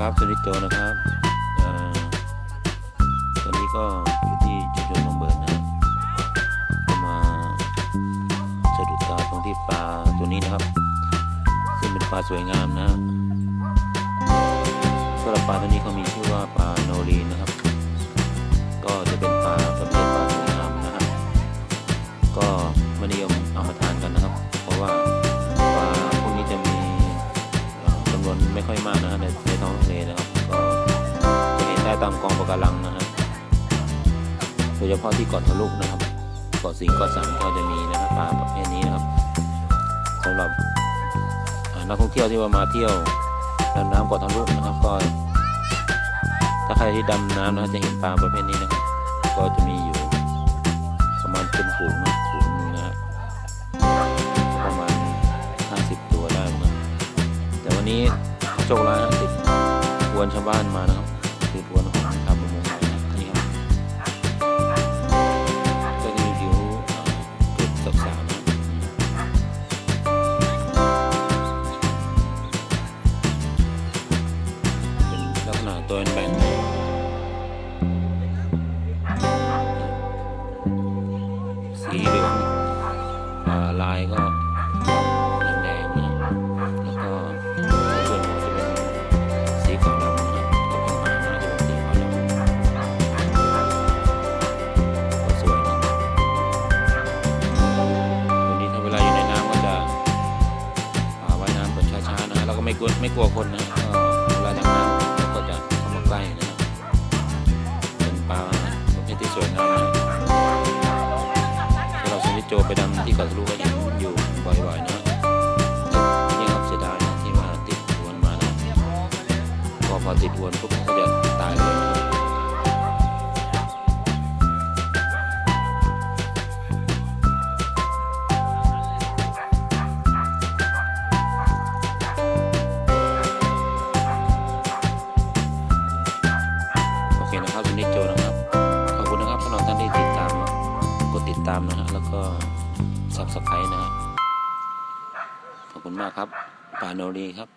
ครับสวัสดีโจนะครับตอนนี้ก็อยู่ที่ชุมชนบางเบิร์นะมาสะดุดตาตรงที่ปลาตัวนี้นะครับ ซึ่งเป็นปลาสวยงามนะสำหรับปลาตัวนี้เขามีชื่อว่าปลาโนรีนะครับ ก็จะเป็นปลาประเภทปลาสวยงามนะครับ ก็ไม่นิยมเอามาทานกันนะครับ เพราะว่า นไม่ค่อยมากนะฮะในในท้องทะเลนะครับก็จะเห็นได้ตามกองปะการังนะครับโดยเฉพาะที่เกาะทะลุนะครับเกาะสิงห์เกาะสังก็จะมีนะครับปลาประเภทนี้นะครับสำหรับนักท่องเที่ยวที่ว่ามาเที่ยวดำน้ำเกาะทะลุนะครับก็ ถ้าใครที่ดำน้ำนะจะเห็นปลาประเภทนี้นะครับก็จะมีอยู่ นนี้โชคร้ายฮะติดอวนชาวบ้านมานะครับติดอวนของชาวประมงมานะนี่ครับก็จะมีผิวเอ่อเกล็ดสักสาวเป็นลักษณะตัวแบนสีเหลืองลายก็ ไม่กลัวไม่กลัวคนนะเวลาดำน้ำก็จะเข้ามาใกล้นะเป็นปลาประเภทที่สวยงามนะถ้าเราชนิดโจไปดำที่เกาะทะลุก็เห็นอยู่บ่อยๆนะนี่ครับเสียดายนะที่มาติดอวนมานะพอพอติดอวนปุ๊บ นะครับสมิทโจนะครับ ขอบคุณนะครับสำหรับท่านที่ติดตามกดติดตามนะฮะแล้วก็ subscribe นะฮะขอบคุณมากครับปานโนรีครับ